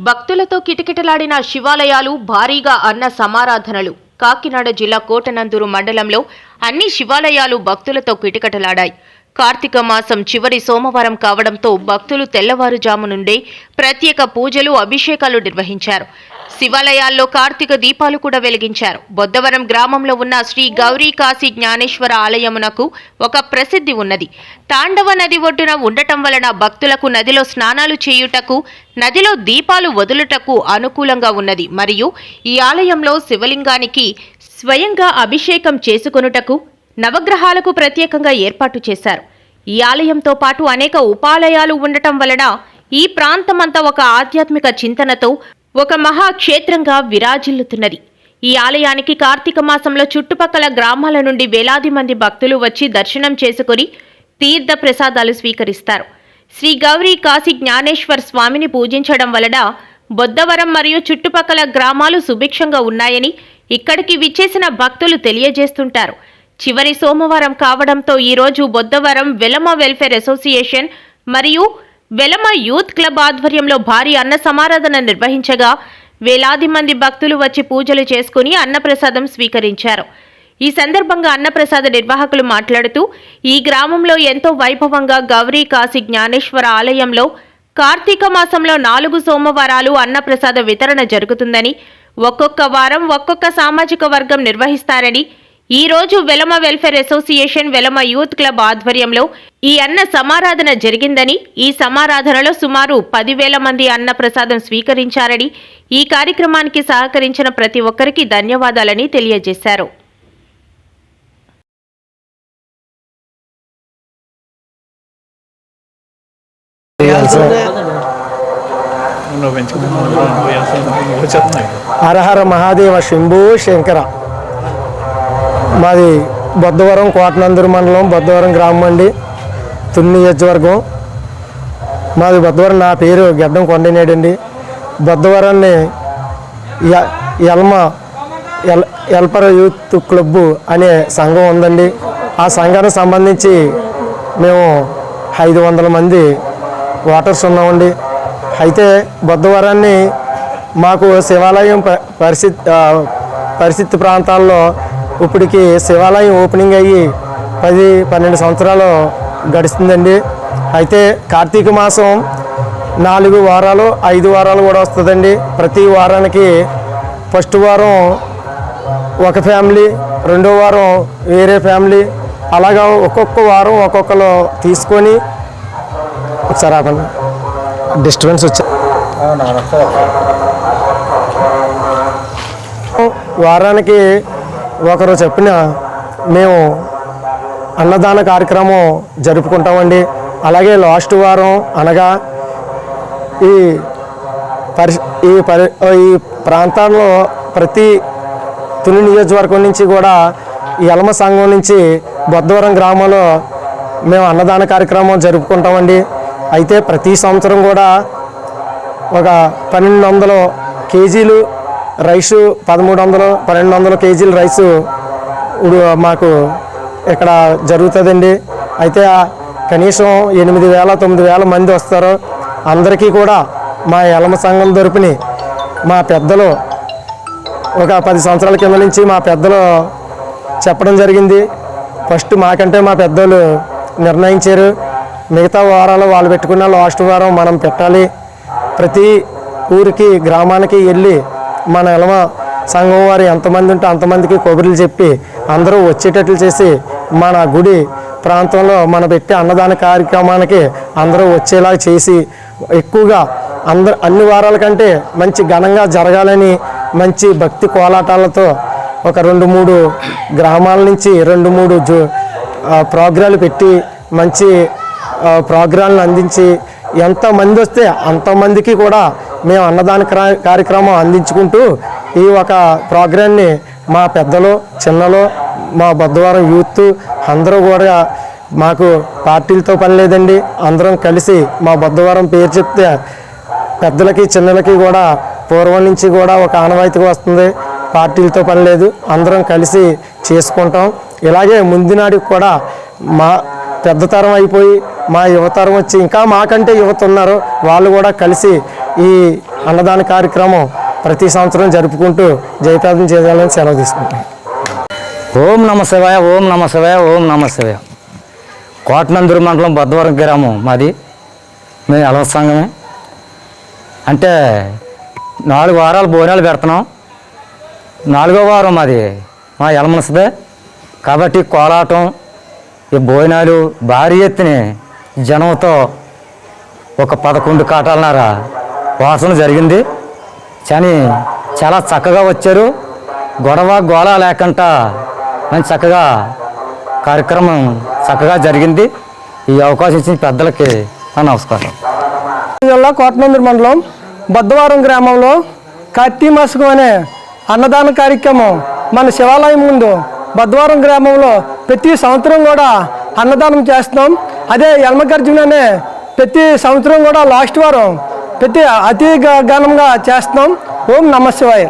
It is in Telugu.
భక్తులతో కిటకిటలాడిన శివాలయాలు భారీగా అన్న సమారాధనలు. కాకినాడ జిల్లా కోటనందూరు మండలంలో అన్ని శివాలయాలు భక్తులతో కిటకిటలాడాయి. కార్తీక మాసం చివరి సోమవారం కావడంతో భక్తులు తెల్లవారుజాము నుండే ప్రత్యేక పూజలు అభిషేకాలు నిర్వహించారు. శివాలయాల్లో కార్తీక దీపాలు కూడా వెలిగించారు. బొద్దవరం గ్రామంలో ఉన్న శ్రీ గౌరీ కాశీ జ్ఞానేశ్వర ఆలయమునకు ఒక ప్రసిద్ధి ఉన్నది. తాండవ నది ఒడ్డున ఉండటం వలన భక్తులకు నదిలో స్నానాలు చేయుటకు నదిలో దీపాలు వదులుటకు అనుకూలంగా ఉన్నది. మరియు ఈ ఆలయంలో శివలింగానికి స్వయంగా అభిషేకం చేసుకొనుటకు నవగ్రహాలకు ప్రత్యేకంగా ఏర్పాటు చేశారు. ఈ ఆలయంతో పాటు అనేక ఉపాలయాలు ఉండటం వలన ఈ ప్రాంతమంతా ఒక ఆధ్యాత్మిక చింతనతో ఒక మహాక్షేత్రంగా విరాజిల్లుతున్నది. ఈ ఆలయానికి కార్తీక మాసంలో చుట్టుపక్కల గ్రామాల నుండి వేలాది మంది భక్తులు వచ్చి దర్శనం చేసుకుని తీర్థ ప్రసాదాలు స్వీకరిస్తారు. శ్రీ గౌరీ కాశీ జ్ఞానేశ్వర్ స్వామిని పూజించడం వలన బొద్దవరం మరియు చుట్టుపక్కల గ్రామాలు సుభిక్షంగా ఉన్నాయని ఇక్కడికి విచ్చేసిన భక్తులు తెలియజేస్తుంటారు. చివరి సోమవారం కావడంతో ఈరోజు బొద్దవరం వెలమ వెల్ఫేర్ అసోసియేషన్ మరియు వెలమ యూత్ క్లబ్ ఆధ్వర్యంలో భారీ అన్న సమారాధన నిర్వహించగా వేలాది మంది భక్తులు వచ్చి పూజలు చేసుకుని అన్నప్రసాదం స్వీకరించారు. ఈ సందర్భంగా అన్నప్రసాద నిర్వాహకులు మాట్లాడుతూ ఈ గ్రామంలో ఎంతో వైభవంగా గౌరీ కాశీ జ్ఞానేశ్వర ఆలయంలో కార్తీక మాసంలో నాలుగు సోమవారాలు అన్నప్రసాద వితరణ జరుగుతుందని ఒక్కొక్క వారం ఒక్కొక్క సామాజిక వర్గం నిర్వహిస్తారని ఈ రోజు Velama welfare association Velama youth club ఆధ్వర్యంలో ఈ అన్న సమారాధన జరిగిందని ఈ సమారాధనలో సుమారు పదివేల మంది అన్న ప్రసాదం స్వీకరించారని ఈ కార్యక్రమానికి సహకరించిన ప్రతి ఒక్కరికి ధన్యవాదాలని తెలియజేశారు. హరహర మహాదేవ శంభు శంకర. మాది బొద్దవరం కోటనందూరు మండలం బొద్దవరం గ్రామం అండి. తుని నియోజకవర్గం. మాది బొద్దవరం నా పేరు గడ్డం కొండనేడండి. బొద్దవరాన్ని ఎల్మ ఎల్ ఎల్పర యూత్ క్లబ్ అనే సంఘం ఉందండి. ఆ సంఘానికి సంబంధించి మేము ఐదు వందల మంది ఓటర్స్ ఉన్నామండి. అయితే బుద్ధవరాన్ని మాకు శివాలయం పరిస్థితి పరిస్థితి ప్రాంతాల్లో ఇప్పటికి శివాలయం ఓపెనింగ్ అయ్యి పది పన్నెండు సంవత్సరాలు గడుస్తుందండి. అయితే కార్తీక మాసం నాలుగు వారాలు ఐదు వారాలు కూడా వస్తుందండి. ప్రతి వారానికి ఫస్ట్ వారం ఒక ఫ్యామిలీ రెండో వారం వేరే ఫ్యామిలీ. అలాగా ఒక్కొక్క వారం ఒక్కొక్కరు తీసుకొని ఒకసారి ఆపండి. డిస్టర్బెన్స్ వచ్చా వారానికి ఒకరు చెప్పిన మేము అన్నదాన కార్యక్రమం జరుపుకుంటామండి. అలాగే లాస్ట్ వారం అనగా ఈ పరి ఈ పరి ఈ ప్రాంతాల్లో ప్రతి తుని నియోజకవర్గం నుంచి కూడా ఈ ఎలమ సంఘం నుంచి బొద్దవరం గ్రామంలో మేము అన్నదాన కార్యక్రమం జరుపుకుంటామండి. అయితే ప్రతి సంవత్సరం కూడా ఒక పన్నెండు వందలు కేజీలు రైసు పదమూడు వందలు పన్నెండు వందల కేజీలు రైసు ఇప్పుడు మాకు ఇక్కడ జరుగుతుందండి. అయితే కనీసం ఎనిమిది వేల తొమ్మిది వేల మంది వస్తారు. అందరికీ కూడా మా ఎలమ సంఘం తరపుని మా పెద్దలు ఒక పది సంవత్సరాల కింద నుంచి మా పెద్దలు చెప్పడం జరిగింది. ఫస్ట్ మాకంటే మా పెద్దలు నిర్ణయించారు. మిగతా వారాలు వాళ్ళు పెట్టుకున్న లాస్ట్ వారం మనం పెట్టాలి. ప్రతి ఊరికి గ్రామానికి వెళ్ళి మన ఎలమ సంఘం వారు ఎంతమంది ఉంటే అంతమందికి కొబ్బరిలు చెప్పి అందరూ వచ్చేటట్లు చేసి మన గుడి ప్రాంతంలో మన పెట్టే అన్నదాన కార్యక్రమానికి అందరూ వచ్చేలా చేసి ఎక్కువగా అందరు అన్ని వారాల కంటే మంచి ఘనంగా జరగాలని మంచి భక్తి కోలాటాలతో ఒక రెండు మూడు గ్రామాల నుంచి రెండు మూడు జో ప్రోగ్రాలు పెట్టి మంచి ప్రోగ్రాంలు ప్రోగ్రాంలను అందించి ఎంతమంది వస్తే అంతమందికి కూడా మేము అన్నదాన క్రా- కార్యక్రమం అందించుకుంటూ ఈ ఒక ప్రోగ్రాన్ని మా పెద్దలు చిన్నలు మా బుధవారం యూత్ అందరూ కూడా మాకు పార్టీలతో పని లేదండి. అందరం కలిసి మా బుద్ధవారం పేరు చెప్తే పెద్దలకి చిన్నలకి కూడా పూర్వం నుంచి కూడా ఒక ఆనవాయితీగా వస్తుంది. పార్టీలతో పని లేదు. అందరం కలిసి చేసుకుంటాం. ఇలాగే ముందునాడికి కూడా మా పెద్ద తరం అయిపోయి మా యువతరం వచ్చి ఇంకా మాకంటే యువత ఉన్నారు. వాళ్ళు కూడా కలిసి ఈ అన్నదాన కార్యక్రమం ప్రతి సంవత్సరం జరుపుకుంటూ జయప్రదం చేయాలని సెలవు తీసుకుంటాం ఓం నమ శివాయ ఓం నమ శివాయ ఓం నమ శివాయ. కోటనందూరు మండలం బద్దవరం గ్రామం మాది. మేము అలవ సంఘమే. అంటే నాలుగు వారాలు భోజనాలు పెడుతున్నాం. నాలుగో వారం మాది మా ఎలమనసదే కాబట్టి కోలాటం ఈ భోజనాలు భారీ ఎత్తున జనంతో ఒక పదకొండు కాటాలన్నర వాసన జరిగింది. కానీ చాలా చక్కగా వచ్చారు. గొడవ గోళ లేకుండా మంచి చక్కగా కార్యక్రమం చక్కగా జరిగింది. ఈ అవకాశం ఇచ్చిన పెద్దలకి నా నమస్కారం. జిల్లా కోటమందిర్ మండలం బద్దవారం గ్రామంలో కార్తీ అనే అన్నదాన కార్యక్రమం మన శివాలయం ముందు బద్దవారం గ్రామంలో ప్రతి సంవత్సరం కూడా అన్నదానం చేస్తున్నాం. అదే యల్మగర్జున అనే ప్రతి సంవత్సరం కూడా లాస్ట్ వారం ప్రతి అతి ఘనంగా చేస్తున్నాం. ఓం నమ శివాయ.